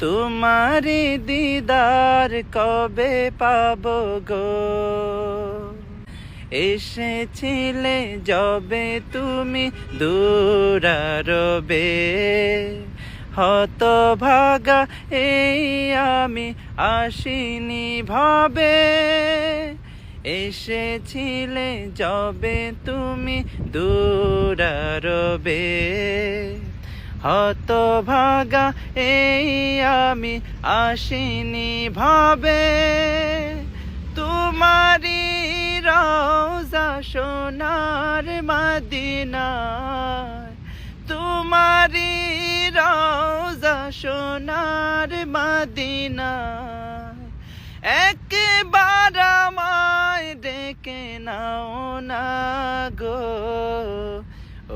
তোমারি দিদার কবে পাবো গো? এসেছিলে যবে তুমি দূরারবে। হত ভাগা এই আমি আসিনি ভাবে। এসেছিলে যবে তুমি দূরারবে। হত ভাগা এই আমি আসিনি ভাবে। তোমারি রওজা সোনার মদিনার তোমারি রওজা সোনার মদিনার একবার আমায় ডেকে নাও না গো।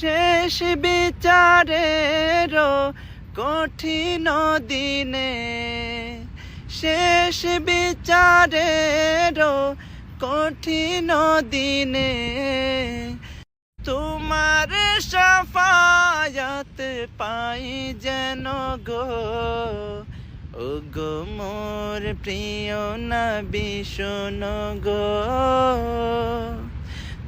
শেষ বিচারের কঠিন দিনে, শেষ বিচারের কঠিন দিনে, তোমার সাফায়াত পাই যেন গো। ও গো মোর প্রিয় না ভীষণ গো।